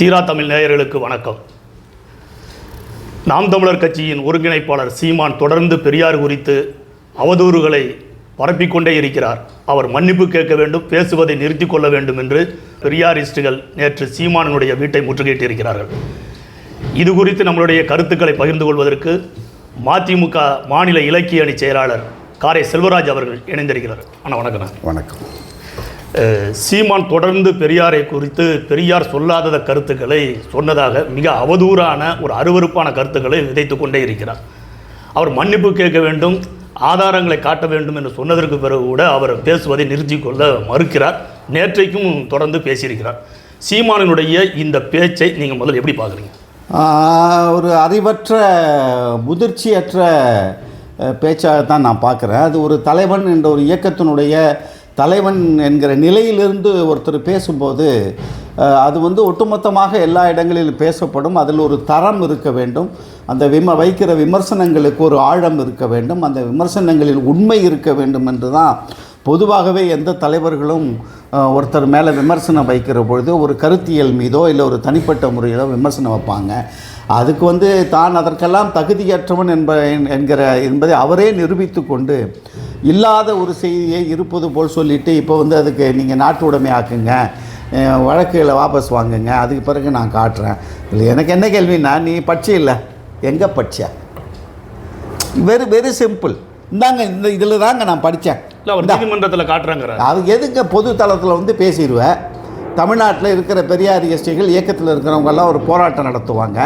தீரா தமிழ் நேயர்களுக்கு வணக்கம். நாம் தமிழர் கட்சியின் ஒருங்கிணைப்பாளர் சீமான் தொடர்ந்து பெரியார் குறித்து அவதூறுகளை பரப்பிக்கொண்டே இருக்கிறார். அவர் மன்னிப்பு கேட்க வேண்டும் பேசுவதை நிறுத்தி கொள்ள வேண்டும் என்று பெரியாரிஸ்டுகள் நேற்று சீமானினுடைய வீட்டை முற்றுகையிட்டு இருக்கிறார்கள் இது குறித்து நம்மளுடைய கருத்துக்களை பகிர்ந்து கொள்வதற்கு மதிமுக மாநில இலக்கிய அணி செயலாளர் காரை செல்வராஜ் அவர்கள் இணைந்திருக்கிறார். அண்ணா வணக்கம் வணக்கம். சீமான் தொடர்ந்து பெரியாரை குறித்து பெரியார் சொல்லாத கருத்துக்களை சொன்னதாக மிக அவதூறான ஒரு அருவருப்பான கருத்துக்களை விதைத்து கொண்டே இருக்கிறார். அவர் மன்னிப்பு கேட்க வேண்டும் ஆதாரங்களை காட்ட வேண்டும் என்று சொன்னதற்கு பிறகு கூட அவர் பேசுவதை நிறுத்தி கொள்ள மறுக்கிறார். நேற்றைக்கும் தொடர்ந்து பேசியிருக்கிறார். சீமானினுடைய இந்த பேச்சை நீங்கள் முதல்ல எப்படி பார்க்குறீங்க? ஒரு அறிவற்ற முதிர்ச்சியற்ற பேச்சாக தான் நான் பார்க்குறேன். அது ஒரு தலைவன் என்ற ஒரு இயக்கத்தினுடைய தலைவன் என்கிற நிலையிலிருந்து ஒருத்தர் பேசும்போது அது வந்து ஒட்டுமொத்தமாக எல்லா இடங்களிலும் பேசப்படும். அதில் ஒரு தரம் இருக்க வேண்டும். அந்த விம வைக்கிற விமர்சனங்களுக்கு ஒரு ஆழம் இருக்க வேண்டும். அந்த விமர்சனங்களில் உண்மை இருக்க வேண்டும் என்று தான் பொதுவாகவே எந்த தலைவர்களும் ஒருத்தர் மேலே விமர்சனம் வைக்கிற பொழுது ஒரு கருத்தியல் மீதோ இல்லை ஒரு தனிப்பட்ட முறையிலோ விமர்சனம் வைப்பாங்க. அதுக்கு வந்து தான் அதற்கெல்லாம் தகுதியற்றவன் என்ப என்- என்கிற என்பதை அவரே நிரூபித்து கொண்டு இல்லாத ஒரு செய்தியை இருப்பது போல் சொல்லிட்டு இப்போ வந்து அதுக்கு நீங்கள் நாட்டு உடைமை ஆக்குங்க. வழக்குகளை வாபஸ் வாங்குங்க. அதுக்கு பிறகு நான் காட்டுறேன். இல்லை எனக்கு என்ன கேள்வின்னா நீ பட்சி இல்லை. எங்கே படிச்ச வெரி வெரி சிம்பிள் இந்தாங்க இந்த இதில் தாங்க நான் படித்தேன் இல்லை அவர் நீதிமன்றத்தில் காட்டுறாங்கிறார். அது எதுங்க பொது தளத்தில் வந்து பேசிடுவேன் தமிழ்நாட்டில் இருக்கிற பெரியார் எஸ்டிகள் இயக்கத்தில் இருக்கிறவங்கெல்லாம் ஒரு போராட்டம் நடத்துவாங்க.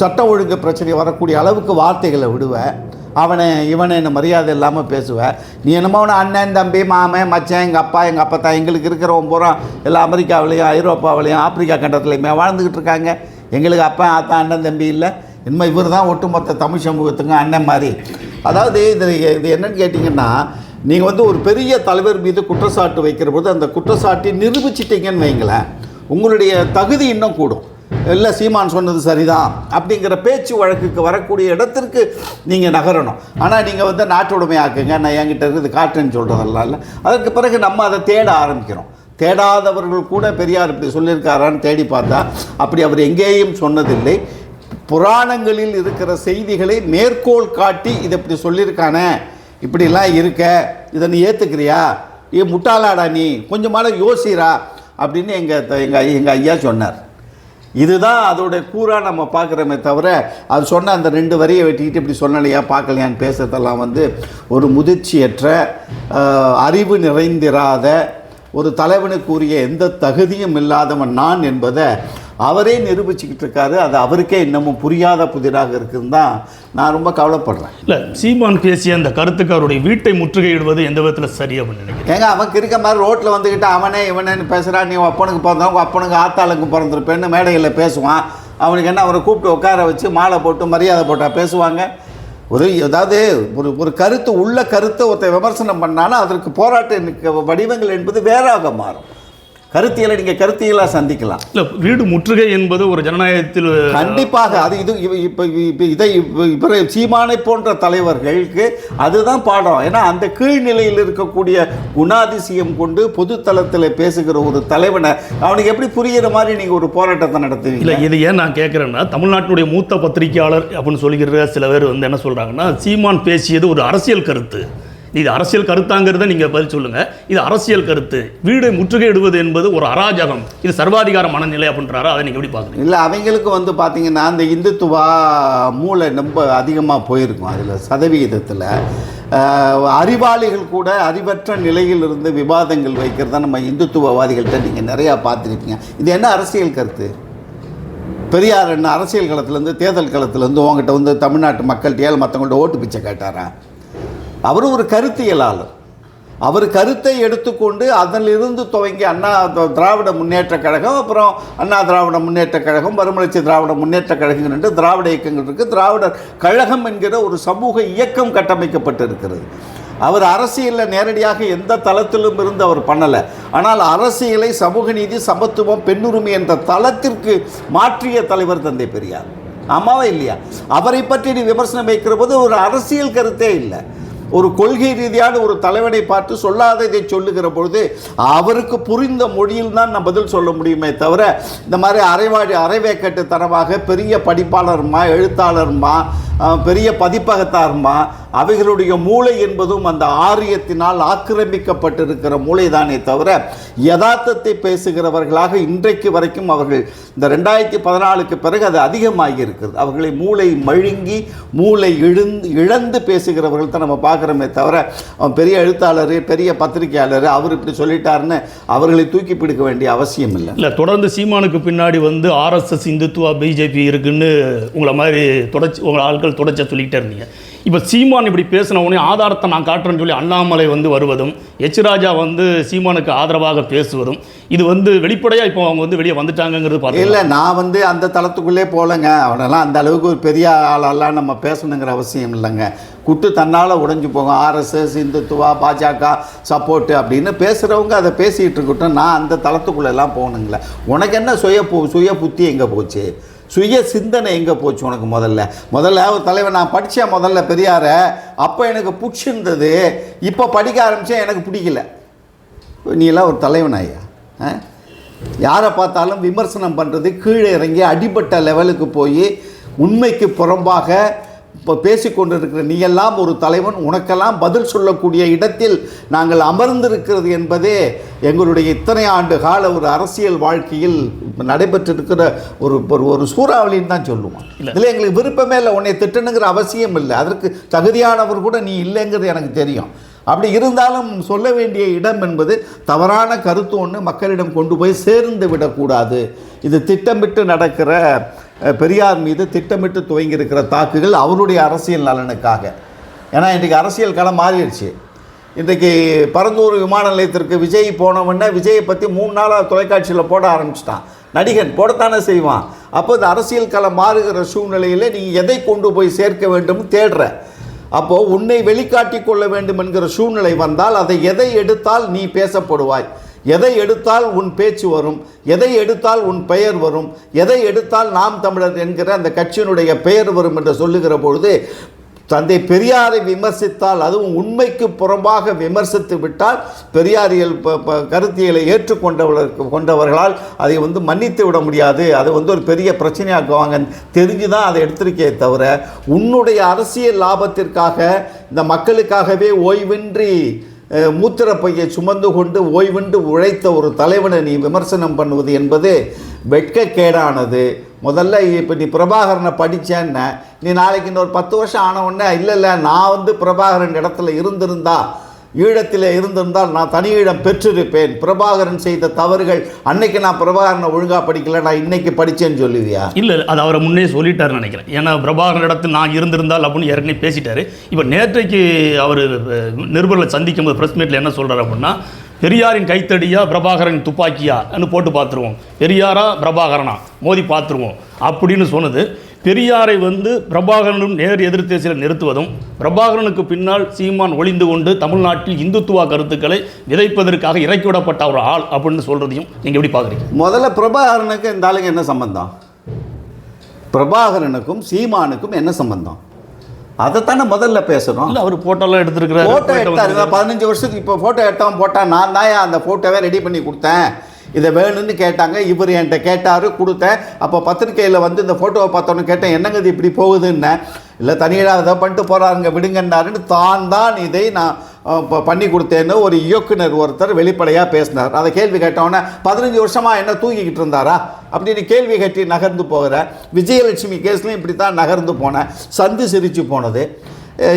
சட்ட ஒழுங்கு பிரச்சனை வரக்கூடிய அளவுக்கு வார்த்தைகளை விடுவேன் அவனை இவனை என்ன மரியாதை இல்லாமல் பேசுவேன் நீ என்னமோ அவனை அண்ணன் தம்பி மாமன் மச்சான் எங்கள் அப்பா எங்கள் அப்பா தான் எங்களுக்கு இருக்கிறவன் பூரா எல்லாம் அமெரிக்காவிலையும் ஐரோப்பாவிலையும் ஆப்பிரிக்கா கண்டத்துலையுமே வாழ்ந்துக்கிட்டு இருக்காங்க. எங்களுக்கு அப்பா ஆத்தா அண்ணன் தம்பி இல்லை. இனிமேல் இவர் தான் ஒட்டுமொத்த தமிழ் சமூகத்துங்க அண்ணன் மாதிரி. அதாவது இது இது என்னன்னு கேட்டிங்கன்னா நீங்கள் வந்து ஒரு பெரிய தலைவர் மீது குற்றச்சாட்டு வைக்கிற போது அந்த குற்றச்சாட்டை நிரூபிச்சிட்டிங்கன்னு வைங்களேன் உங்களுடைய தகுதி இன்னும் கூடும். இல்லை சீமான் சொன்னது சரிதான். அப்படிங்கிற பேச்சு வழக்குக்கு வரக்கூடிய இடத்திற்கு நீங்கள் நகரணும். ஆனால் நீங்கள் வந்து நாட்டுடைமை ஆக்குங்க நான் என்கிட்ட இருக்குது காட்டுன்னு சொல்கிறதெல்லாம் இல்லை. அதற்கு பிறகு நம்ம அதை தேட ஆரம்பிக்கிறோம். தேடாதவர்கள் கூட பெரியார் இப்படி சொல்லியிருக்காரான்னு தேடி பார்த்தா அப்படி அவர் எங்கேயும் சொன்னதில்லை. புராணங்களில் இருக்கிற செய்திகளை மேற்கோள் காட்டி இதை இப்படி சொல்லியிருக்கானே. இப்படிலாம் இருக்க. இதை நீ ஏற்றுக்கிறியா ஏ முட்டாளாடா நீ. கொஞ்சமால யோசிரா அப்படின்னு எங்கள் எங்கள் எங்கள் ஐயா சொன்னார். இதுதான் அதோட கூறாக நம்ம பார்க்குறோமே தவிர அது சொன்ன அந்த ரெண்டு வரியை வெட்டிக்கிட்டு இப்படி சொன்னலையா பார்க்கலையான்னு பேசுறதெல்லாம் வந்து ஒரு முதிர்ச்சியற்ற அறிவு நிறைந்திராத ஒரு தலைவனுக்குரிய எந்த தகுதியும் இல்லாதவன் நான் என்பதை அவரே நிரூபிச்சுக்கிட்டு இருக்காரு அது அவருக்கே இன்னமும் புரியாத புதிராக இருக்குன்னு தான் நான் ரொம்ப கவலைப்படுறேன். இல்லை சீமான் பேசிய அந்த கருத்துக்கு அவருடைய வீட்டை முற்றுகையிடுவது எந்த விதத்தில் சரி அப்படின்னு நினைக்கிறேன் ஏங்க அவன் இருக்க மாதிரி ரோட்டில் வந்துக்கிட்டு அவனே இவனேன்னு பேசுகிறான் நீ அப்பனுக்கு பிறந்தவன் உங்கள் அப்பனுக்கு ஆத்தாளுக்கு பிறந்திருப்பேன்னு மேடையில் பேசுவான். அவனுக்கு என்ன அவரை கூப்பிட்டு உட்கார வச்சு மாலை போட்டு மரியாதை போட்டால் பேசுவாங்க? ஒரு அதாவது ஒரு ஒரு கருத்து உள்ள கருத்தை ஒருத்தன் விமர்சனம் பண்ணாலும் அதற்கு போராட்ட வடிவங்கள் என்பது வேறாக மாறும். கருத்தியலை நீங்கள் கருத்தியலாக சந்திக்கலாம். இல்லை வீடு முற்றுகை என்பது ஒரு ஜனநாயகத்தில் கண்டிப்பாக அது இது இப்ப இதை இப்ப சீமானை போன்ற தலைவர்களுக்கு அதுதான் பாடம். ஏன்னா அந்த கீழ்நிலையில் இருக்கக்கூடிய குணாதிசயம் கொண்டு பொது தளத்தில் பேசுகிற ஒரு தலைவனை அவனுக்கு எப்படி புரிகிற மாதிரி நீங்க ஒரு போராட்டத்தை நடத்துவீங்க? இல்லை இது ஏன் நான் கேட்குறேன்னா தமிழ்நாட்டினுடைய மூத்த பத்திரிகையாளர் அப்படின்னு சொல்லிக்கிற சில பேர் வந்து என்ன சொல்கிறாங்கன்னா சீமான் பேசியது ஒரு அரசியல் கருத்து. இது அரசியல் கருத்தாங்கிறத நீங்கள் பதில் சொல்லுங்கள் இது அரசியல் கருத்து. வீடு முற்றுகையிடுவது என்பது ஒரு அராஜகம். இது சர்வாதிகார மனநிலை அப்படின்றாரா? அதை நீங்கள் எப்படி பார்க்குறீங்க? இல்லை அவங்களுக்கு வந்து பார்த்தீங்கன்னா அந்த இந்துத்துவா மூளை ரொம்ப அதிகமாக போயிருக்கும் அதில் சதவிகிதத்தில். அறிவாளிகள் கூட அறிவற்ற நிலையில் இருந்து விவாதங்கள் வைக்கிறத நம்ம இந்துத்துவவாதிகள்கிட்ட நீங்கள் நிறையா பார்த்துருப்பீங்க. இது என்ன அரசியல் கருத்து? பெரியார் என்ன அரசியல் களத்துலேருந்து தேர்தல் களத்துலேருந்து உங்ககிட்ட வந்து தமிழ்நாட்டு மக்கள்கிட்ட ஏழு மற்றவங்கள்ட்ட ஓட்டு பிச்சை கேட்டாரா? அவர் ஒரு கருத்தியலாளர். அவர் கருத்தை எடுத்துக்கொண்டு அதிலிருந்து துவங்கி அண்ணா த- திராவிட முன்னேற்றக் கழகம் அப்புறம் அண்ணா திராவிட முன்னேற்றக் கழகம் மறுமலர்ச்சி திராவிட முன்னேற்றக் கழகம் என்று திராவிட இயக்கங்கள் இருக்குது திராவிட கழகம் என்கிற ஒரு சமூக இயக்கம் கட்டமைக்கப்பட்டிருக்கிறது. அவர் அரசியலில் நேரடியாக எந்த தளத்திலும் இருந்து அவர் பண்ணலை. ஆனால் அரசியலை சமூக நீதி சமத்துவம் பெண்ணுரிமை என்ற தளத்திற்கு மாற்றிய தலைவர் தந்தை பெரியார். ஆமாவா இல்லையா? அவரை பற்றி நீ விமர்சனம் வைக்கிற போது ஒரு அரசியல் கருத்தே இல்லை. ஒரு கொள்கை ரீதியான ஒரு தலைவனை பார்த்து சொல்லாததை சொல்லுகிற பொழுது அவருக்கு புரிந்த மொழியில் தான் நான் பதில் சொல்ல முடியுமே தவிர இந்த மாதிரி அரைவாடி அரைவேக்கட்டுத்தனமாக பெரிய படிப்பாளர்மா எழுத்தாளர்மா பெரிய பதிப்பகத்தார்மா அவைகளுடைய மூளை என்பதும் அந்த ஆரியத்தினால் ஆக்கிரமிக்கப்பட்டிருக்கிற மூளை தானே தவிர யதார்த்தத்தை பேசுகிறவர்களாக இன்றைக்கு வரைக்கும் அவர்கள் இந்த ரெண்டாயிரத்தி பதினாலுக்கு பிறகு அது அதிகமாகி இருக்கிறது அவர்களை மூளை மழுங்கி மூளை இழுந்து இழந்து பேசுகிறவர்கள் தான் நம்ம பார்க்குறோமே தவிர அவன் பெரிய எழுத்தாளர் பெரிய பத்திரிகையாளர் அவர் இப்படி சொல்லிட்டாருன்னு அவர்களை தூக்கி பிடிக்க வேண்டிய அவசியம் இல்லை. இல்லை தொடர்ந்து சீமானுக்கு பின்னாடி வந்து ஆர்எஸ்எஸ் இந்துத்துவா பிஜேபி இருக்குன்னு உங்களை மாதிரி தொடச்சி உங்களை ஆட்கள் தொடச்ச சொல்லிக்கிட்டே இருந்தீங்க. இப்போ சீமான் இப்படி பேசின உடனே ஆதாரத்தை நான் காட்டுறேன்னு சொல்லி அண்ணாமலை வந்து வருவதும் எச் ராஜா வந்து சீமானுக்கு ஆதரவாக பேசுவதும் இது வந்து வெளிப்படையாக இப்போ அவங்க வந்து வெளியே வந்துட்டாங்கங்கிறது பார்த்து இல்லை நான் வந்து அந்த தளத்துக்குள்ளே போகலங்க அவனெல்லாம் அந்த அளவுக்கு ஒரு பெரிய ஆளெல்லாம் நம்ம பேசணுங்கிற அவசியம் இல்லைங்க. குட்டு தன்னால் உடைஞ்சு போகும். ஆர்எஸ்எஸ் இந்துத்துவா பாஜக சப்போர்ட்டு அப்படின்னு பேசுகிறவங்க அதை பேசிகிட்டு இருக்கட்டும். நான் அந்த தளத்துக்குள்ளெல்லாம் போகணுங்களேன் உனக்கு என்ன சுய பு சுய புத்தி எங்கே போச்சு? சுய சிந்தனை எங்கே போச்சு உனக்கு முதல்ல? முதல்ல ஒரு தலைவர் நான் படித்தேன் முதல்ல பெரியார அப்போ எனக்கு பிடிச்சிருந்தது இப்போ படிக்க ஆரம்பித்தேன் எனக்கு பிடிக்கல. நீ எல்லாம் ஒரு தலைவன் ஐயா. ஆ? யாரை பார்த்தாலும் விமர்சனம் பண்ணுறது கீழே இறங்கி அடிபட்ட லெவலுக்கு போய் உண்மைக்கு புறம்பாக இப்போ பேசிக்கொண்டிருக்கிற நீ எல்லாம் ஒரு தலைவன் உனக்கெல்லாம் பதில் சொல்லக்கூடிய இடத்தில் நாங்கள் அமர்ந்திருக்கிறது என்பதே எங்களுடைய இத்தனை ஆண்டு கால ஒரு அரசியல் வாழ்க்கையில் நடைபெற்றிருக்கிற ஒரு ஒரு சூறாவளின்னு தான் சொல்லுவான் இல்ல. இதில் எங்களுக்கு விருப்பமே இல்லை உன்னை திட்டணுங்கிற அவசியம் இல்லை. அதற்கு தகுதியானவர் கூட நீ இல்லைங்கிறது எனக்கு தெரியும். அப்படி இருந்தாலும் சொல்ல வேண்டிய இடம் என்பது தவறான கருத்து ஒன்று மக்களிடம் கொண்டு போய் சேர்ந்து விடக்கூடாது. இது திட்டமிட்டு நடக்கிற பெரியார் மீது திட்டமிட்டு துவங்கியிருக்கிற தாக்குகள் அவருடைய அரசியல் நலனுக்காக. ஏன்னா இன்றைக்கு அரசியல் களம் மாறிடுச்சு. இன்றைக்கு பரந்தூர் விமான நிலையத்திற்கு விஜய் போனவொடனே விஜயை பற்றி மூணு நாளாக தொலைக்காட்சியில் போட ஆரம்பிச்சிட்டான். நடிகன் போடத்தானே செய்வான். அப்போ இந்த அரசியல் களம் மாறுகிற சூழ்நிலையில் நீ எதை கொண்டு போய் சேர்க்க வேண்டும் தேடுற. அப்போது உன்னை வெளிக்காட்டி கொள்ள வேண்டும் என்கிற சூழ்நிலை வந்தால் அதை எதை எடுத்தால் நீ பேசப்படுவாய்? எதை எடுத்தால் உன் பேச்சு வரும்? எதை எடுத்தால் உன் பெயர் வரும்? எதை எடுத்தால் நாம் தமிழர் என்கிற அந்த கட்சியினுடைய பெயர் வரும் என்று சொல்லுகிற பொழுது தந்தை பெரியாரை விமர்சித்தால் அதுவும் உண்மைக்கு புறம்பாக விமர்சித்து விட்டால் பெரியாரியல் கருத்தியலை ஏற்றுக்கொண்டவர்களுக்கு கொண்டவர்களால் அதை வந்து மன்னித்து விட முடியாது. அது வந்து ஒரு பெரிய பிரச்சனையாக்குவாங்க தெரிஞ்சு தான் அதை எடுத்திருக்கே தவிர உன்னுடைய அரசியல் லாபத்திற்காக இந்த மக்களுக்காகவே ஓய்வின்றி மூத்திரப்பையை சுமந்து கொண்டு ஓய்வுண்டு உழைத்த ஒரு தலைவனை நீ விமர்சனம் பண்ணுவது என்பது வெட்கக்கேடானது. முதல்ல இப்போ நீ பிரபாகரனை படித்தேன்ன நீ நாளைக்கு இன்னொரு பத்து வருஷம் ஆன உடனே இல்லை இல்லை நான் வந்து பிரபாகரன் இடத்துல இருந்திருந்தா ஈழத்தில் இருந்திருந்தால் நான் தனி ஈழம் பெற்றிருப்பேன். பிரபாகரன் செய்த தவறுகள் அன்னைக்கு நான் பிரபாகரனை ஒழுங்காக படிக்கல நான் இன்னைக்கு படித்தேன்னு சொல்லுவியா? இல்லை அது அவரை முன்னே சொல்லிட்டாருன்னு நினைக்கிறேன். ஏன்னா பிரபாகரன் இடத்தில் நான் இருந்திருந்தால் அப்படின்னு ஏற்கனவே பேசிட்டாரு. இப்போ நேற்றைக்கு அவர் நிருபர்களை சந்திக்கும் போது ப்ரெஸ் மீட்டில் என்ன சொல்கிறார் அப்படின்னா பெரியாரின் கைத்தடியா பிரபாகரன் துப்பாக்கியான்னு போட்டு பார்த்துருவோம். பெரியாரா பிரபாகரனா? மோதி பார்த்துருவோம். அப்படின்னு சொன்னது பெரியாரை வந்து பிரபாகரனும் நேர் எதிர் தேசியில் நிறுத்துவதும் பிரபாகரனுக்கு பின்னால் சீமான் ஒளிந்து கொண்டு தமிழ்நாட்டில் இந்துத்துவா கருத்துக்களை விதைப்பதற்காக இறக்கிவிடப்பட்ட ஒரு ஆள் அப்படின்னு சொல்கிறதையும் நீங்கள் எப்படி பார்க்குறீங்க? முதல்ல பிரபாகரனுக்கு இந்த ஆளுங்க என்ன சம்பந்தம்? பிரபாகரனுக்கும் சீமானுக்கும் என்ன சம்பந்தம்? அதைத்தானே முதல்ல பேசணும். இல்லை அவர் போட்டோலாம் எடுத்திருக்கிறாரு. ஃபோட்டோ எடுத்தாரு. பதினஞ்சு வருஷத்துக்கு இப்போ ஃபோட்டோ எடுத்தவன் போட்டான் நான் தான் அந்த ஃபோட்டோவே ரெடி பண்ணி கொடுத்தேன்? இதை வேணும்னு கேட்டாங்க. இவர் என்கிட்ட கேட்டார் கொடுத்தேன். அப்போ பத்திரிக்கையில் வந்து இந்த ஃபோட்டோவை பார்த்தோன்னு கேட்டேன். என்னங்க இது இப்படி போகுதுன்னு? இல்லை தனியாக அதை பண்ணிட்டு போகிறாருங்க விடுங்கன்னாருன்னு தான் தான் இதை நான் இப்போ பண்ணி கொடுத்தேன்னு ஒரு இயக்குனர் ஒருத்தர் வெளிப்படையாக பேசினார். அதை கேள்வி கேட்டோன்னே பதினஞ்சு வருஷமாக என்ன தூங்கிக்கிட்டு இருந்தாரா? அப்படின்னு கேள்வி கட்டி நகர்ந்து போகிற விஜயலட்சுமி கேஸ்லையும் இப்படி தான் நகர்ந்து போனேன் சந்து சிரித்து போனது.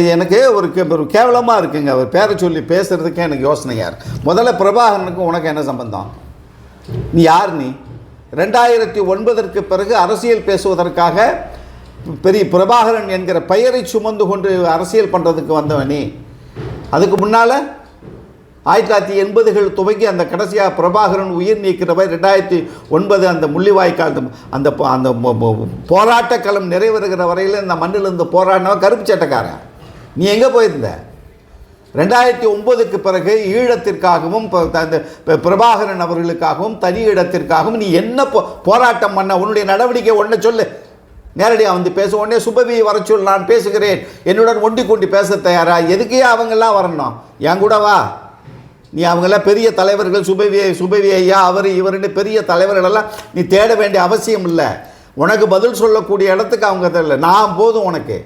எனக்கு ஒரு கே- ஒரு கேவலமாக இருக்குங்க. அவர் பேரை சொல்லி பேசுகிறதுக்கே எனக்கு யோசனையாக இருக்குது முதல்ல பிரபாகரனுக்கு உனக்கு என்ன சம்பந்தம்? நீ யார் நீ? ரெண்டாயிரத்தி ஒன்பதற்கு பிறகு அரசியல் பேசுவதற்காக பெரிய பிரபாகரன் என்கிற பெயரை சுமந்து கொண்டு அரசியல் பண்ணுறதுக்கு வந்தவனே அதுக்கு முன்னால் ஆயிரத்தி தொள்ளாயிரத்தி எண்பதுகள் துவங்கி அந்த கடைசியாக பிரபாகரன் உயிர் நீக்கிறவர் ரெண்டாயிரத்தி ஒன்பது அந்த முள்ளிவாய்க்கால் அந்த- அந்த போராட்ட களம் நிறைவேறுகிற வரையில் இந்த மண்ணிலிருந்து போராடினவன் கருப்பு சட்டக்காரன். நீ எங்கே போயிருந்த? ரெண்டாயிரத்தி ஒன்பதுக்கு பிறகு ஈழத்திற்காகவும் த- பிரபாகரன் அவர்களுக்காகவும் தனி இடத்திற்காகவும் நீ என்ன போ போராட்டம் பண்ண? உன்னுடைய நடவடிக்கை ஒன்றை சொல்லு. நேரடியாக வந்து பேச. உடனே சுபவியை வர சொல் நான் பேசுகிறேன். என்னுடன் ஒண்டி கொண்டு பேச தயாரா? எதுக்கே அவங்கெல்லாம் வரணும்? என் கூட வா. நீ அவங்கெல்லாம் பெரிய தலைவர்கள். சுபவி சுபவி ஐயா அவர் இவருன்னு பெரிய தலைவர்களெல்லாம் நீ தேட வேண்டிய அவசியம் இல்லை. உனக்கு பதில் சொல்லக்கூடிய இடத்துக்கு அவங்க தெரியல நான் போதும் உனக்கு.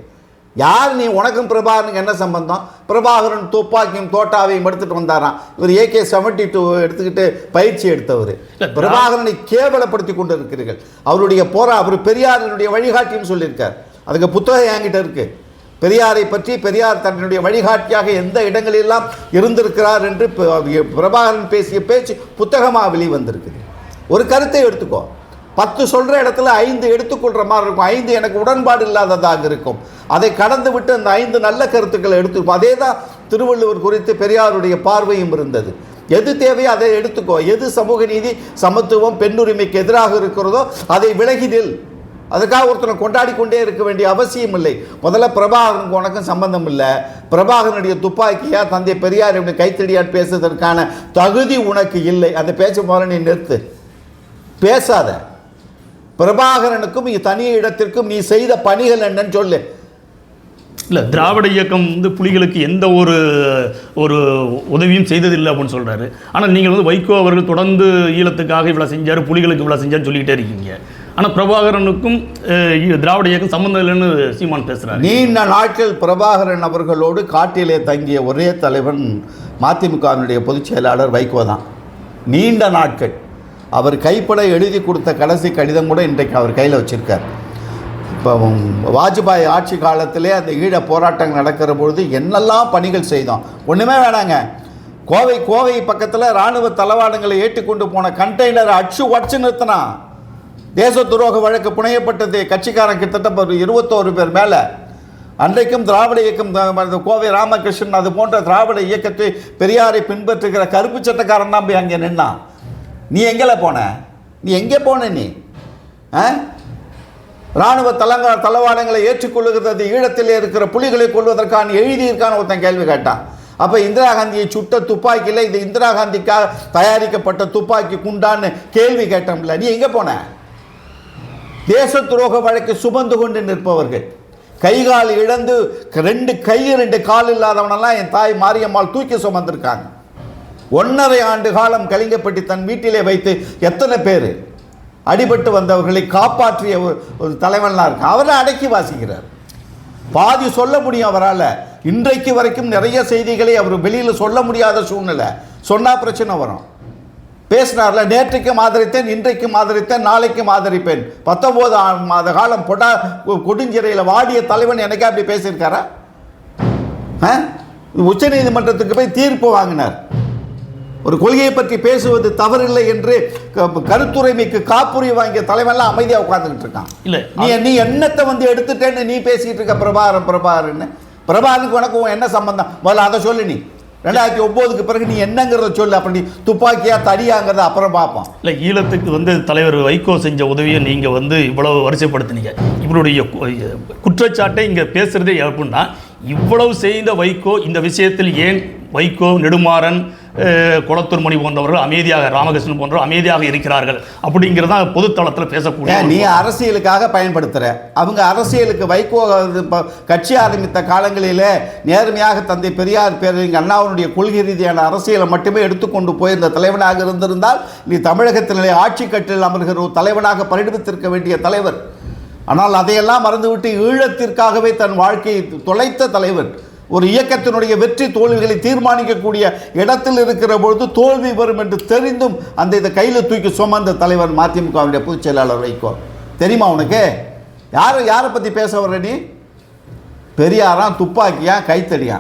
யார் நீ உனக்கும் பிரபாகரனுக்கு என்ன சம்பந்தம்? பிரபாகரன் துப்பாக்கியும் தோட்டாவையும் எடுத்துட்டு வந்தாராம். இவர் ஏகே செவன்டி டூ எடுத்துக்கிட்டு பயிற்சி எடுத்தவர். பிரபாகரனை கேவலப்படுத்தி கொண்டு இருக்கிறீர்கள் அவருடைய போரா அவர் பெரியாரினுடைய வழிகாட்டின்னு சொல்லியிருக்கார். அதுக்கு புத்தகம் என்கிட்ட இருக்கு. பெரியாரை பற்றி பெரியார் தன்னுடைய வழிகாட்டியாக எந்த இடங்களெல்லாம் இருந்திருக்கிறார் என்று பிரபாகரன் பேசிய பேச்சு புத்தகமாக வெளிவந்திருக்குது. ஒரு கருத்தை எடுத்துக்கோ. பத்து சொல்கிற இடத்துல ஐந்து எடுத்துக்கொள்கிற மாதிரி இருக்கும். ஐந்து எனக்கு உடன்பாடு இல்லாததாக இருக்கும். அதை கடந்து விட்டு அந்த ஐந்து நல்ல கருத்துக்களை எடுத்துப்போம் அதே தான் திருவள்ளுவர் குறித்து பெரியாருடைய பார்வையும் இருந்தது. எது தேவையோ அதை எடுத்துக்கோ. எது சமூக நீதி சமத்துவம் பெண்ணுரிமைக்கு எதிராக இருக்கிறதோ அதை விலகிடில் அதுக்காக ஒருத்தனை கொண்டாடி கொண்டே இருக்க வேண்டிய அவசியம் இல்லை. முதல்ல பிரபாகரனுக்கு உனக்கும் சம்பந்தம் இல்லை. பிரபாகரனுடைய துப்பாக்கியா தந்தை பெரியார் இப்படி கைத்தடியார் பேசுவதற்கான தகுதி உனக்கு இல்லை. அந்த பேச்ச முதல்ல நீ நிறுத்து. பேசாத. பிரபாகரனுக்கும் நீ தனி இடத்திற்கும் நீ செய்த பணிகள் என்னன்னு சொல்லு. இல்லை திராவிட இயக்கம் வந்து புலிகளுக்கு எந்த ஒரு ஒரு உதவியும் செய்ததில்லை அப்படின்னு சொல்றாரு. ஆனால் நீங்கள் வந்து வைகோ அவர்கள் தொடர்ந்து ஈழத்துக்காக இவ்வளோ செஞ்சார் புலிகளுக்கு இவ்வளோ செஞ்சாருன்னு சொல்லிக்கிட்டே இருக்கீங்க. ஆனால் பிரபாகரனுக்கும் திராவிட இயக்கம் சம்மந்தம் இல்லைன்னு சீமான் பேசுகிறாரு நீண்ட நாட்கள் பிரபாகரன் அவர்களோடு காட்டிலே தங்கிய ஒரே தலைவன் மதிமுகவினுடைய பொதுச் செயலாளர் வைகோ தான். நீண்ட நாட்கள். அவர் கைப்பட எழுதி கொடுத்த கடைசி கடிதம் கூட இன்றைக்கு அவர் கையில் வச்சுருக்கார். இப்போ வாஜ்பாய் ஆட்சி காலத்திலே அந்த ஈழ போராட்டங்கள் நடக்கிற பொழுது என்னெல்லாம் பணிகள் செய்தோம்? ஒன்றுமே வேணாங்க. கோவை கோவை பக்கத்தில் இராணுவ தளவாடங்களை ஏற்றுக்கொண்டு போன கண்டெய்னர் அச்சு உடச்சு நிறுத்தினான் தேச துரோக வழக்கு புனையப்பட்டது. கட்சிக்காரன் கிட்டத்தட்ட ஒரு இருபத்தோரு பேர் மேலே. அன்றைக்கும் திராவிட இயக்கம் கோவை ராமகிருஷ்ணன் அது போன்ற திராவிட இயக்கத்தை பெரியாரை பின்பற்றுகிற கருப்பு சட்டக்காரன் தான் போய் அங்கே நின்னான். நீ எங்கேல போன? நீ எங்கே போன நீ? ஆ? இராணுவ தலங்க தளவாடங்களை ஏற்றுக்கொள்ளுகிறது ஈழத்தில் இருக்கிற புலிகளை கொள்வதற்கான எழுதியிருக்கான ஒருத்தன் கேள்வி கேட்டான். அப்போ இந்திரா காந்தியை சுட்ட துப்பாக்கியில் இது இந்திரா காந்திக்காக தயாரிக்கப்பட்ட துப்பாக்கி குண்டான்னு கேள்வி கேட்டோம்ல நீ எங்கே போன? தேச துரோக வழக்கு சுமந்து கொண்டு நிற்பவர்கள். கை கால் இழந்து ரெண்டு கை ரெண்டு கால் இல்லாதவனெல்லாம் என் தாய் மாரியம்மாள் தூக்கி சுமந்திருக்காங்க. ஒன்றரை ஆண்டு காலம் கலிங்கப்பட்டி தன் வீட்டிலே வைத்து எத்தனை பேர்? அடிபட்டு வந்தவர்களை காப்பாற்றிய ஒரு ஒரு தலைவன்லாம் இருக்கு அவரை அடக்கி வாசிக்கிறார். பாதி சொல்ல முடியும் அவரால். இன்றைக்கு வரைக்கும் நிறைய செய்திகளை அவர் வெளியில் சொல்ல முடியாத சூழ்நிலை. சொன்னால் பிரச்சனை வரும். பேசினார்ல நேற்றைக்கும் ஆதரித்தேன் இன்றைக்கும் ஆதரித்தேன் நாளைக்கும் ஆதரிப்பேன். பத்தொம்போது மாத காலம் பொடா கொடுஞ்சிறையில் வாடிய தலைவன் எனக்கே அப்படி பேசியிருக்காரா? ஆ? உச்ச நீதிமன்றத்துக்கு போய் தீர்ப்பு வாங்கினார். ஒரு கொள்கையை பற்றி பேசுவது தவறில்லை என்று கருத்துரிமைக்கு காப்புரிமை வாங்கிய தலைவன்லாம் அமைதியாக உட்கார்ந்துக்கிட்டு இருக்கான். இல்லை நீ நீ என்னத்தை வந்து எடுத்துட்டேன்னு நீ பேசிட்டு இருக்க பிரபாகரன் பிரபாகரன் பிரபாகருக்கு உனக்கு உன் என்ன சம்பந்தம்? முதல்ல அதை சொல்லு நீ. ரெண்டாயிரத்தி ஒம்போதுக்கு பிறகு நீ என்னங்கிறத சொல்லு அப்படி நீ துப்பாக்கியா தடியாங்கிறத அப்புறம் பார்ப்போம். இல்லை ஈழத்துக்கு வந்து தலைவர் வைகோ செஞ்ச உதவியை நீங்கள் வந்து இவ்வளவு வரிசைப்படுத்தினீங்க. இவருடைய குற்றச்சாட்டை இங்கே பேசுகிறதே எப்படின்னா இவ்வளவு செய்த வைகோ இந்த விஷயத்தில் ஏன் வைகோ நெடுமாறன் அஹ், குளத்தூர் மணி போன்றவர்கள் அமைதியாக ராமகிருஷ்ணன் போன்றவர் அமைதியாக இருக்கிறார்கள். அப்படிங்கிறது பொதுத்தளத்தில் பேசக்கூடிய நீ அரசியலுக்காக பயன்படுத்துற? அவங்க அரசியலுக்கு வைகோ கட்சி ஆரம்பித்த காலங்களிலே நேர்மையாக தந்தை பெரியார் பேரறிஞர் அண்ணாவினுடைய கொள்கை ரீதியான அரசியலை மட்டுமே எடுத்துக்கொண்டு போயிருந்த தலைவனாக இருந்திருந்தால் நீ தமிழகத்திலே ஆட்சி கட்டில் அமர்கிற ஒரு தலைவனாக பரிணமித்திருக்க வேண்டிய தலைவர். ஆனால் அதையெல்லாம் மறந்துவிட்டு ஈழத்திற்காகவே தன் வாழ்க்கையை தொலைத்த தலைவர். ஒரு இயக்கத்தினுடைய வெற்றி தோல்விகளை தீர்மானிக்கக்கூடிய இடத்தில் இருக்கிற பொழுது தோல்வி வரும் என்று தெரிந்தும் அந்த இதை கையில் தூக்கி சுமந்த தலைவர் மதிமுகவுடைய பொதுச் செயலாளர் வைகோ. தெரியுமா உனக்கு? யார் யாரை பற்றி பேச வர்ற நீ? பெரியாராம் துப்பாக்கியா கைத்தடியா?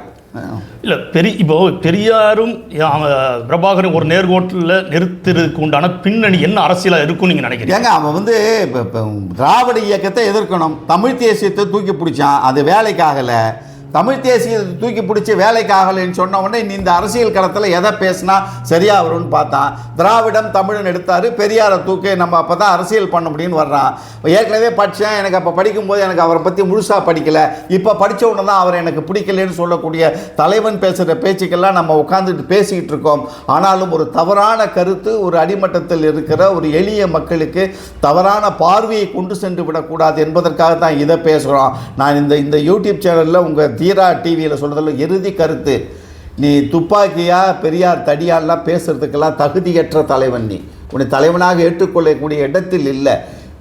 இல்லை பெரிய இப்போ பெரியாரும் அவன் பிரபாகரன் ஒரு நேர்கோட்டில் நிறுத்துறதுக்கு உண்டான பின்னணி என்ன அரசியலாக இருக்கும்னு நீங்கள் நினைக்கிறீங்க? ஏங்க அவன் வந்து இப்போ திராவிட இயக்கத்தை எதிர்க்கணும். தமிழ் தேசியத்தை தூக்கி பிடிச்சான். அது வேலைக்காகலை. தமிழ் தேசியத்தை தூக்கி பிடிச்சி வேலைக்கு ஆகலைன்னு சொன்ன உடனே நீ இந்த அரசியல் களத்தில் எதை பேசினா சரியா வரும்னு பார்த்தான் திராவிடம் தமிழன் எடுத்தார் பெரியாரை தூக்கி நம்ம அப்போ தான் அரசியல் பண்ண முடியும்னு வர்றான் ஏற்கனவே படித்தேன் எனக்கு அப்போ படிக்கும்போது எனக்கு அவரை பற்றி முழுசாக படிக்கலை. இப்போ படித்த உடனே தான் அவர் எனக்கு பிடிக்கலன்னு சொல்லக்கூடிய தலைவன் பேசுகிற பேச்சுக்கெல்லாம் நம்ம உட்காந்துட்டு பேசிக்கிட்டு இருக்கோம். ஆனாலும் ஒரு தவறான கருத்து ஒரு அடிமட்டத்தில் இருக்கிற ஒரு எளிய மக்களுக்கு தவறான பார்வையை கொண்டு சென்று விடக்கூடாது என்பதற்காக தான் இதை பேசுகிறோம் நான் இந்த இந்த யூடியூப் சேனலில் உங்கள் தீரா டிவியில் சொல்கிறதுல இறுதி கருத்து. நீ துப்பாக்கியா பெரியார் தடியாலாம் பேசுறதுக்கெல்லாம் தகுதியற்ற தலைவன் நீ. உன்னை தலைவனாக ஏற்றுக்கொள்ளக்கூடிய இடத்தில் இல்லை.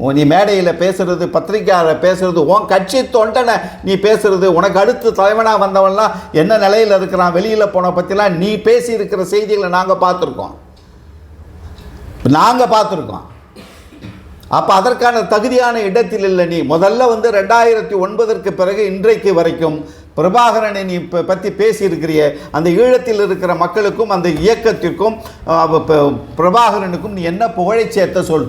உன் நீ மேடையில் பேசுகிறது பத்திரிக்கையாளர் பேசுகிறது உன் கட்சி தொண்டனை நீ பேசுறது உனக்கு அடுத்து தலைவனாக வந்தவன்லாம் என்ன நிலையில் இருக்கிறான் வெளியில் போன பற்றிலாம் நீ பேசி இருக்கிற செய்திகளை நாங்கள் பார்த்துருக்கோம். நாங்கள் பார்த்துருக்கோம். அப்போ அதற்கான தகுதியான இடத்தில் இல்லை நீ. முதல்ல வந்து ரெண்டாயிரத்தி ஒன்பதற்கு பிறகு இன்றைக்கு வரைக்கும் பிரபாகரனை நீ இப்போ பற்றி பேசியிருக்கிறிய. அந்த ஈழத்தில் இருக்கிற மக்களுக்கும் அந்த இயக்கத்திற்கும் பிரபாகரனுக்கும் நீ என்ன புகழை சேர்த்த சொல்.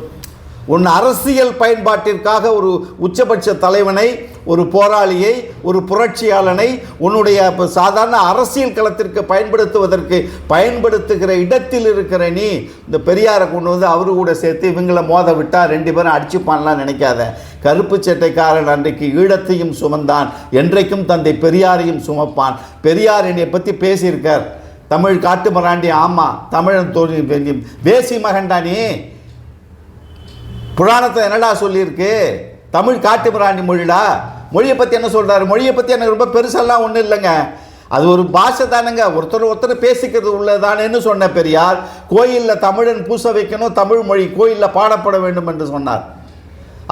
உன் அரசியல் பயன்பாட்டிற்காக ஒரு உச்சபட்ச தலைவனை ஒரு போராளியை ஒரு புரட்சியாளனை உன்னுடைய இப்போ சாதாரண அரசியல் களத்திற்கு பயன்படுத்துவதற்கு பயன்படுத்துகிற இடத்தில் இருக்கிற நீ இந்த பெரியாரை கொண்டு வந்து அவரு கூட சேர்த்து இவங்களை மோத விட்டால் ரெண்டு பேரும் அடிச்சுப்பான்லாம் நினைக்காத. கருப்பு சட்டைக்காரன் அன்றைக்கு ஈழத்தையும் சுமந்தான். என்றைக்கும் தந்தை பெரியாரையும் சுமப்பான். பெரியார் என்னை பற்றி பேசியிருக்கார். தமிழ் காட்டு மராண்டி ஆமாம் தமிழன் தோழி வேசி மகன்டா நீ? புராணத்தை என்னடா சொல்லியிருக்கு? தமிழ் காட்டுப்பிராணி மொழிடா மொழியை பற்றி என்ன சொல்கிறாரு மொழியை பற்றி எனக்கு ரொம்ப பெருசெல்லாம் ஒன்றும் இல்லைங்க. அது ஒரு பாஷை தானேங்க. ஒருத்தர் ஒருத்தர் பேசிக்கிறது உள்ளதானேன்னு சொன்ன பெரியார் கோயிலில் தமிழன் பூச வைக்கணும் தமிழ் மொழி கோயிலில் பாடப்பட வேண்டும் என்று சொன்னார்.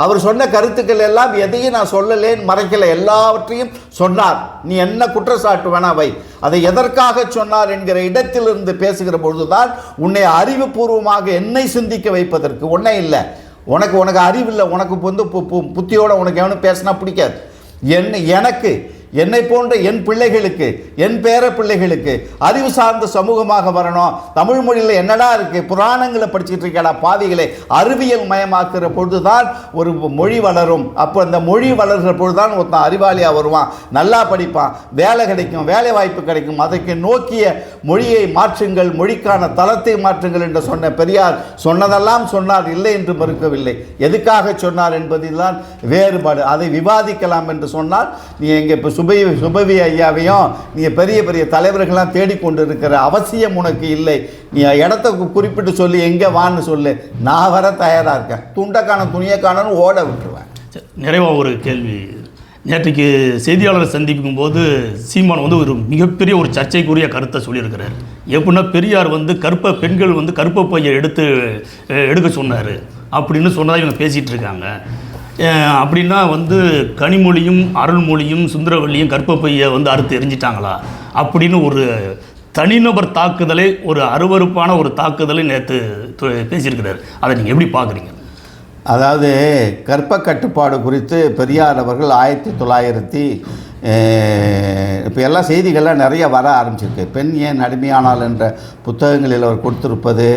அவர் சொன்ன கருத்துக்கள் எல்லாம் எதையும் நான் சொல்லலேன்னு மறைக்கலை. எல்லாவற்றையும் சொன்னார். நீ என்ன குற்றச்சாட்டு வேணா வை. அதை எதற்காக சொன்னார் என்கிற இடத்திலிருந்து பேசுகிற பொழுதுதான் உன்னை அறிவுபூர்வமாக என்னை சிந்திக்க வைப்பதற்கு ஒன்றே இல்லை. உனக்கு உனக்கு அறிவு இல்லை உனக்கு வந்து பு- பு- புத்தியோட உனக்கு எவனும் பேசினா பிடிக்காது. என்ன எனக்கு என்னை போன்ற என் பிள்ளைகளுக்கு என் பேர பிள்ளைகளுக்கு அறிவு சார்ந்த சமூகமாக வரணும். தமிழ் மொழியில் என்னடா இருக்குது புராணங்களை படிச்சுட்டு இருக்கடா பாவிகளை? அறிவியல் மயமாக்குற பொழுதுதான் ஒரு மொழி வளரும். அப்போ அந்த மொழி வளர்கிற பொழுதுதான் ஒருத்தன் அறிவாளியாக வருவான். நல்லா படிப்பான். வேலை கிடைக்கும் வேலை வாய்ப்பு கிடைக்கும். அதற்கு நோக்கிய மொழியை மாற்றுங்கள் மொழிக்கான தளத்தை மாற்றுங்கள் என்று சொன்ன பெரியார் சொன்னதெல்லாம் சொன்னார். இல்லை என்று மறுக்கவில்லை. எதுக்காக சொன்னார் என்பதில்தான் வேறுபாடு. அதை விவாதிக்கலாம் என்று சொன்னால் நீ எங்கே இப்போ சுபை சுபவி ஐயாவையும் நீ பெரிய பெரிய தலைவர்கள்லாம் தேடிக்கொண்டு இருக்கிற அவசியம் உனக்கு இல்லை. நீ இடத்த குறிப்பிட்டு சொல்லி எங்கே வான்னு சொல்லு. நான் வர தயாராக இருக்கேன். துண்டைக்கான துணியைக்கானு ஓட விட்டுருவேன். நிறைவாக நிறைவா ஒரு கேள்வி. நேற்றைக்கு செய்தியாளரை சந்திக்கும் போது சீமான் வந்து ஒரு மிகப்பெரிய ஒரு சர்ச்சைக்குரிய கருத்தை சொல்லியிருக்கிறார். எப்படின்னா பெரியார் வந்து கருப்பை பெண்கள் வந்து கருப்பை பையை எடுத்து எடுக்க சொன்னார். அப்படின்னு சொன்னதாக இவங்க பேசிகிட்டு இருக்காங்க. அப்படின்னா வந்து கனிமொழியும் அருள்மொழியும் சுந்தரவல்லியும் கற்பப்பையை வந்து அறுத்து எரிஞ்சிட்டாங்களா? அப்படின்னு ஒரு தனிநபர் தாக்குதலை ஒரு அருவருப்பான ஒரு தாக்குதலை நேற்று பேசியிருக்கிறார். அதை நீங்கள் எப்படி பார்க்குறீங்க? அதாவது கற்ப கட்டுப்பாடு குறித்து பெரியார் அவர்கள் ஆயிரத்தி தொள்ளாயிரத்தி இப்போ எல்லா செய்திகள்லாம் நிறைய வர ஆரம்பிச்சிருக்கு. பெண் ஏன் அடிமையானால் என்ற புத்தகங்களில் அவர் கொடுத்திருப்பது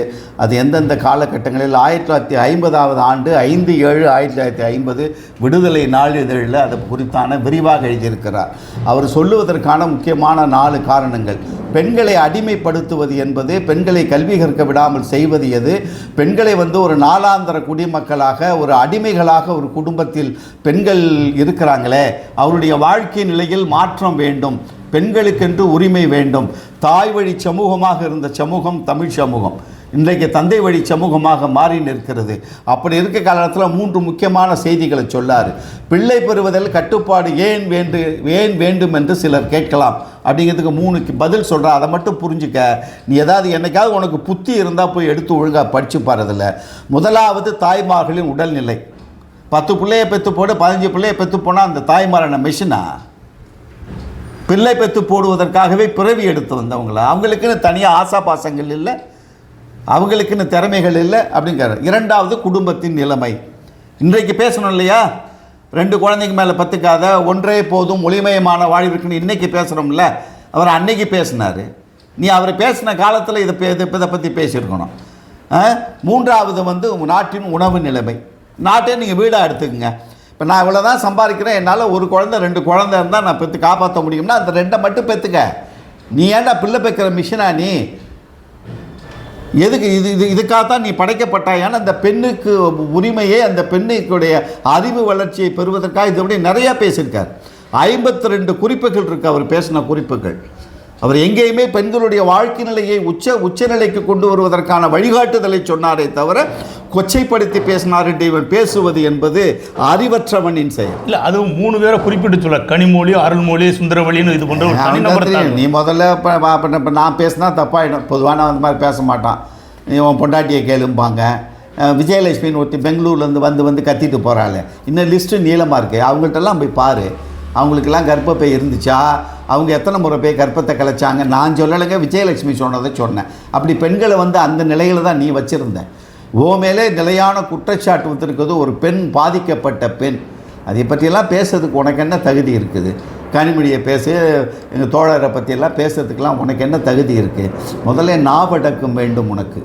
அது எந்தெந்த காலகட்டங்களில் ஆயிரத்தி தொள்ளாயிரத்தி ஐம்பதாவது ஆண்டு ஐந்து ஏழு ஆயிரத்தி தொள்ளாயிரத்தி ஐம்பது விடுதலை நாளிதழில் அது குறித்தான விரிவாக எழுதியிருக்கிறார். அவர் சொல்லுவதற்கான முக்கியமான நாலு காரணங்கள். பெண்களை அடிமைப்படுத்துவது என்பது பெண்களை கல்வி கற்க விடாமல் செய்வது எது? பெண்களை வந்து ஒரு நாளாந்திர குடிமக்களாக ஒரு அடிமைகளாக ஒரு குடும்பத்தில் பெண்கள் இருக்கிறாங்களே அவருடைய வாழ்க்கை நிலையில் மாற்றம் வேண்டும் பெண்களுக்கென்று உரிமை வேண்டும். தாய் வழி சமூகமாக இருந்த சமூகம் தமிழ் சமூகம். இன்றைக்கு தந்தை வழி சமூகமாக மாறி நிற்கிறது. அப்படி இருக்க காலத்தில் மூன்று முக்கியமான செய்திகளை சொல்லார். பிள்ளை பெறுவதில் கட்டுப்பாடு ஏன் வேண்டு ஏன் வேண்டும் என்று சிலர் கேட்கலாம். அப்படிங்கிறதுக்கு மூணுக்கு பதில் சொல்கிறேன் அதை மட்டும் புரிஞ்சுக்க. நீ ஏதாவது என்னைக்காவது உனக்கு புத்தி இருந்தால் போய் எடுத்து ஒழுங்காக படித்து பாருதில்ல முதலாவது தாய்மார்களின் உடல்நிலை. பத்து பிள்ளையை பெற்று போடு பதினஞ்சு பிள்ளையை பெற்று போனால் அந்த தாய்மாரான மிஷினா? பிள்ளை பெற்று போடுவதற்காகவே பிறவி எடுத்து வந்தவங்கள? அவங்களுக்குன்னு தனியாக ஆசா பாசங்கள் இல்லை? அவங்களுக்குன்னு திறமைகள் இல்லை அப்படிங்கிறார். இரண்டாவது குடும்பத்தின் நிலைமை. இன்றைக்கு பேசணும் இல்லையா? ரெண்டு குழந்தைங்க மேலே பத்துக்காத ஒன்றே போதும் ஒளிமயமான வாழ்விற்குன்னு இன்றைக்கி பேசுகிறோம்ல அவர் அன்னைக்கு பேசினார். நீ அவர் பேசின காலத்தில் இதை இதை இதை பற்றி பேசியிருக்கணும். ஆ? மூன்றாவது வந்து உங்கள் நாட்டின் உணவு நிலைமை. நாட்டே நீங்கள் வீடாக எடுத்துக்கங்க. இப்போ நான் இவ்வளோ தான் சம்பாதிக்கிறேன். என்னால் ஒரு குழந்தை ரெண்டு குழந்தை இருந்தால் நான் பெற்று காப்பாற்ற முடியும்னா அந்த ரெண்டை மட்டும் பெற்றுக்க நீ ஏன்டா பிள்ளை பெக்கிற மிஷினா நீ? எதுக்கு இது இது இதுக்காகத்தான் நீ படைக்கப்பட்டாயான அந்த பெண்ணுக்கு உரிமையை அந்த பெண்ணுக்குடைய அறிவு வளர்ச்சியை பெறுவதற்காக இதை விட நிறையா பேசியிருக்கார். ஐம்பத்தி ரெண்டு குறிப்புகள் இருக்கு அவர் பேசின குறிப்புகள். அவர் எங்கேயுமே பெண்களுடைய வாழ்க்கை நிலையை உச்ச உச்சநிலைக்கு கொண்டு வருவதற்கான வழிகாட்டுதலை சொன்னாரே தவிர கொச்சைப்படுத்தி பேசினார் என்று இவன் பேசுவது என்பது அறிவற்றவனின் செயல். இல்ல அதுவும் மூணு பேரை குறிப்பிட்டு சொல்ல கனிமொழி அருள்மொழி சுந்தரவழின்னு இது போன்ற. நீ முதல்ல இப்போ இப்போ நான் பேசினா தப்பாயிடும். பொதுவாக நான் அந்த மாதிரி பேச மாட்டான். நீ உன் பொண்டாட்டியை கேளும்பாங்க. விஜயலட்சுமின்னு ஒருத்தி பெங்களூர்லேருந்து வந்து வந்து கத்திட்டு போகிறாள் இன்னும் லிஸ்ட்டு நீளமாக இருக்குது அவங்கள்ட்டெல்லாம் போய் பாரு. அவங்களுக்கெல்லாம் கர்ப்பப்பை இருந்துச்சா? அவங்க எத்தனை முறை போய் கர்ப்பத்தை கலைச்சாங்க? நான் சொல்லலைங்க விஜயலட்சுமி சொன்னதை சொன்னேன். அப்படி பெண்களை வந்து அந்த நிலையில் தான் நீ வச்சுருந்த. ஓ மேலே நிலையான குற்றச்சாட்டு வந்திருக்கிறது ஒரு பெண் பாதிக்கப்பட்ட பெண். அதை பற்றியெல்லாம் பேசுறதுக்கு உனக்கு என்ன தகுதி இருக்குது? கனிமொழியை பேச எங்கள் தோழரை பற்றியெல்லாம் பேசுறதுக்கெல்லாம் உனக்கு என்ன தகுதி இருக்குது முதல்ல நாவடக்கம் வேண்டும் உனக்கு.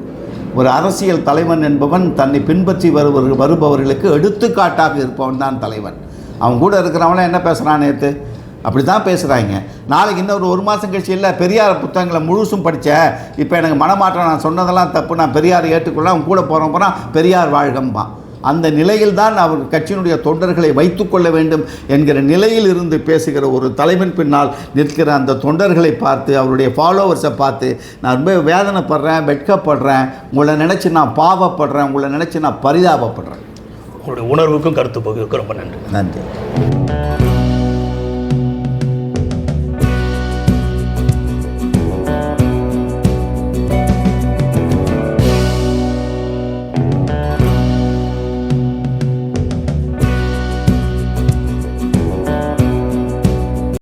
ஒரு அரசியல் தலைவன் என்பவன் தன்னை பின்பற்றி வருவர் வருபவர்களுக்கு எடுத்துக்காட்டாக இருப்பவன் தான் தலைவன். அவன் கூட இருக்கிறவனே என்ன பேசுகிறான் நேற்று அப்படி தான் பேசுகிறாங்க நாளைக்கு இன்னொரு ஒரு மாதம் கழிச்சு இல்லை பெரியார் புத்தகங்களை முழுசும் படித்தேன் இப்போ எனக்கு மனமாற்றம் நான் சொன்னதெல்லாம் தப்பு நான் பெரியார் ஏற்றுக்கொள்ள அவன் கூட போகிறோம் போனால் பெரியார் வாழ்கம்பான் அந்த நிலையில் தான் அவர் கட்சியினுடைய தொண்டர்களை வைத்துக்கொள்ள வேண்டும் என்கிற நிலையில் இருந்து பேசுகிற ஒரு தலைவன் பின்னால் நிற்கிற அந்த தொண்டர்களை பார்த்து அவருடைய ஃபாலோவர்ஸை பார்த்து நான் ரொம்ப வேதனைப்படுறேன் வெட்கப்படுறேன் உங்களை நினச்சி நான் பாவப்படுறேன் உங்களை நினச்சி நான் பரிதாபப்படுறேன். உங்களுடைய உணர்வுக்கும் கருத்து பகிர்வுக்கும் ரொம்ப நன்றி. நன்றி.